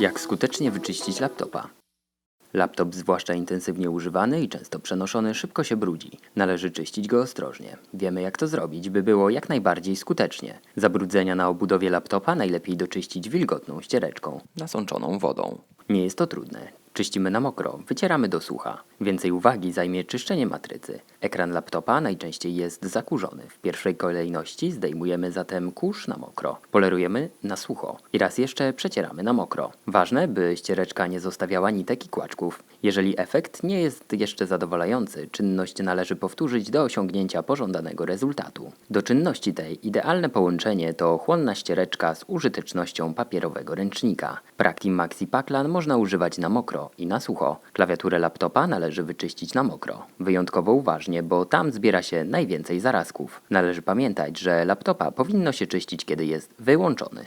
Jak skutecznie wyczyścić laptopa? Laptop, zwłaszcza intensywnie używany i często przenoszony, szybko się brudzi. Należy czyścić go ostrożnie. Wiemy jak to zrobić, by było jak najbardziej skutecznie. Zabrudzenia na obudowie laptopa najlepiej doczyścić wilgotną ściereczką, nasączoną wodą. Nie jest to trudne. Czyścimy na mokro, wycieramy do sucha. Więcej uwagi zajmie czyszczenie matrycy. Ekran laptopa najczęściej jest zakurzony. W pierwszej kolejności zdejmujemy zatem kurz na mokro. Polerujemy na sucho i raz jeszcze przecieramy na mokro. Ważne, by ściereczka nie zostawiała nitek i kłaczków. Jeżeli efekt nie jest jeszcze zadowalający, czynność należy powtórzyć do osiągnięcia pożądanego rezultatu. Do czynności tej idealne połączenie to chłonna ściereczka z użytecznością papierowego ręcznika. Praktim Maxi Paklan można używać na mokro i na sucho. Klawiaturę laptopa należy wyczyścić na mokro. Wyjątkowo uważnie, bo tam zbiera się najwięcej zarazków. Należy pamiętać, że laptopa powinno się czyścić, kiedy jest wyłączony.